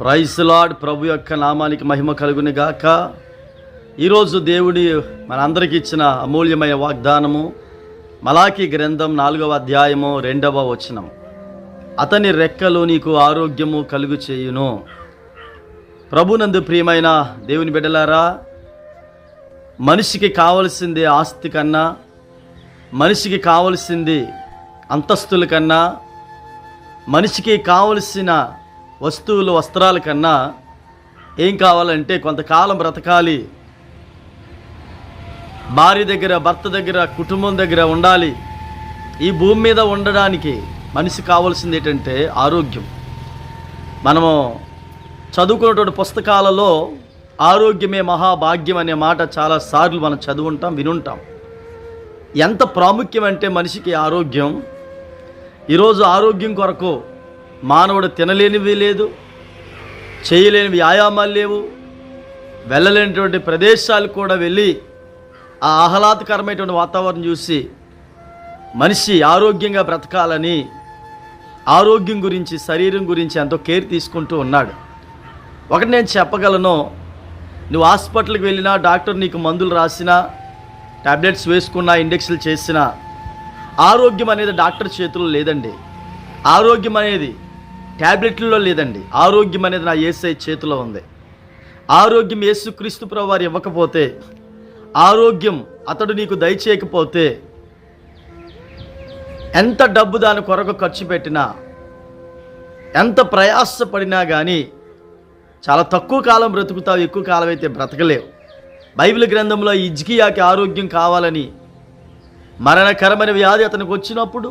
ప్రైస్లాడ్ ప్రభు యొక్క నామానికి మహిమ కలుగుని గాక. ఈరోజు దేవుడి మనందరికి ఇచ్చిన అమూల్యమైన వాగ్దానము మలాకి గ్రంథం నాలుగవ అధ్యాయము రెండవ వచనం. అతని రెక్కలు నీకు ఆరోగ్యము కలుగు చేయును. ప్రభునందు ప్రియమైన దేవుని బిడ్డలారా మనిషికి కావలసింది ఆస్తి కన్నా మనిషికి కావలసింది అంతస్తుల కన్నా మనిషికి కావలసిన వస్తువులు వస్త్రాల కన్నా ఏం కావాలంటే కొంతకాలం బ్రతకాలి. భార్య దగ్గర భర్త దగ్గర కుటుంబం దగ్గర ఉండాలి. ఈ భూమి మీద ఉండడానికి మనిషి కావాల్సింది ఏంటంటే ఆరోగ్యం. మనము చదువుకున్నటువంటి పుస్తకాలలో ఆరోగ్యమే మహాభాగ్యం అనే మాట చాలాసార్లు మనం చదువుంటాం వినుంటాం. ఎంత ప్రాముఖ్యం అంటే మనిషికి ఆరోగ్యం. ఈరోజు ఆరోగ్యం కొరకు మానవుడు తినలేనివి లేదు చేయలేని వ్యాయామాలు లేవు. వెళ్ళలేనటువంటి ప్రదేశాలు కూడా వెళ్ళి ఆ ఆహ్లాదకరమైనటువంటి వాతావరణం చూసి మనిషి ఆరోగ్యంగా బ్రతకాలని ఆరోగ్యం గురించి శరీరం గురించి ఎంతో కేర్ తీసుకుంటూ ఉన్నాడు. ఒకటి నేను చెప్పగలను నువ్వు హాస్పిటల్కి వెళ్ళినా డాక్టర్ నీకు మందులు రాసినా టాబ్లెట్స్ వేసుకున్నా ఇండెక్స్లు చేసినా ఆరోగ్యం అనేది డాక్టర్ చేతుల్లో లేదండి. ఆరోగ్యం అనేది ట్యాబ్లెట్లలో లేదండి. ఆరోగ్యం అనేది నా ఏసై చేతిలో ఉంది. ఆరోగ్యం యేసుక్రీస్తు ప్రభు వారు ఇవ్వకపోతే ఆరోగ్యం అతడు నీకు దయచేయకపోతే ఎంత డబ్బు దాని కొరకు ఖర్చు పెట్టినా ఎంత ప్రయాసపడినా కానీ చాలా తక్కువ కాలం బ్రతుకుతావు ఎక్కువ కాలం అయితే బ్రతకలేవు. బైబిల్ గ్రంథంలో ఇజ్కియాకి ఆరోగ్యం కావాలని మరణకరమైన వ్యాధి అతనికి వచ్చినప్పుడు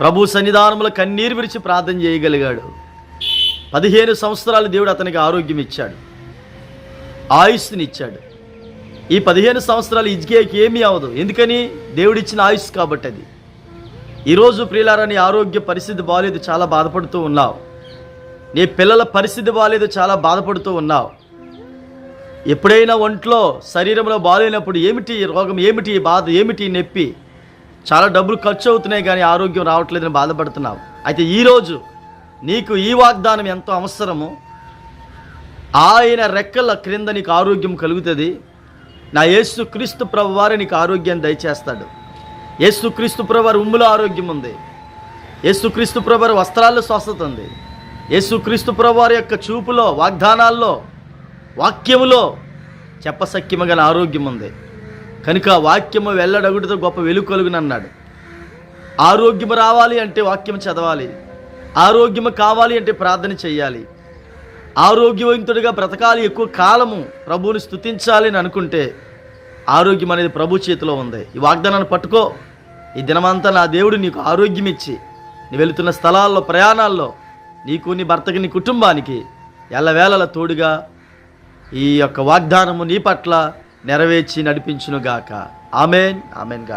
ప్రభు సన్నిధానంలో కన్నీరు విరిచి ప్రార్థన చేయగలిగాడు. పదిహేను సంవత్సరాలు దేవుడు అతనికి ఆరోగ్యం ఇచ్చాడు. ఆయుష్నిచ్చాడు ఈ పదిహేను సంవత్సరాలు ఇజ్కేకి ఏమీ అవ్వదు ఎందుకని? దేవుడిచ్చిన ఆయుష్ కాబట్టి అది ఈరోజు ప్రియులారా ఆరోగ్య పరిస్థితి బాగాలేదు చాలా బాధపడుతూ ఉన్నావు. నీ పిల్లల పరిస్థితి బాగాలేదు చాలా బాధపడుతూ ఉన్నావు. ఎప్పుడైనా ఒంట్లో శరీరంలో బాగాలేనప్పుడు ఏమిటి రోగం? ఏమిటి బాధ? ఏమిటి నొప్పి? చాలా డబ్బులు ఖర్చు అవుతున్నాయి కానీ ఆరోగ్యం రావట్లేదని బాధపడుతున్నావు. అయితే ఈరోజు నీకు ఈ వాగ్దానం ఎంతో అవసరము. ఆయన రెక్కల క్రింద నీకు ఆరోగ్యం కలుగుతుంది. నా యేసు క్రీస్తు ప్రభువారు నీకు ఆరోగ్యాన్ని దయచేస్తాడు. యేసు క్రీస్తు ప్రభువారు ఉమ్ములో ఆరోగ్యం ఉంది. యేసు క్రీస్తు ప్రభువారి వస్త్రాల్లో స్వస్థత ఉంది. యేసు క్రీస్తు ప్రభువారి యొక్క చూపులో వాగ్దానాల్లో వాక్యములో చెప్పసక్యమగల ఆరోగ్యం ఉంది. కనుక వాక్యము వెళ్ళడగుడితో గొప్ప వెలుగు కలుగునన్నాడు. ఆరోగ్యం రావాలి అంటే వాక్యం చదవాలి. ఆరోగ్యం కావాలి అంటే ప్రార్థన చేయాలి ఆరోగ్యవంతుడిగా బ్రతకాలి ఎక్కువ కాలము ప్రభువుని స్తుతించాలి అని అనుకుంటే ఆరోగ్యం అనేది ప్రభు చేతిలో ఉంది. ఈ వాగ్దానాన్ని పట్టుకో. ఈ దినమంతా నా దేవుడు నీకు ఆరోగ్యం ఇచ్చి నీ వెళుతున్న స్థలాల్లో ప్రయాణాల్లో నీకు నీ భర్తకి నీ కుటుంబానికి ఎల్లవేళల తోడుగా ఈ యొక్క వాగ్దానము నీ పట్ల నెరవేర్చి నడిపించునుగాక. ఆమెన్. Amen god.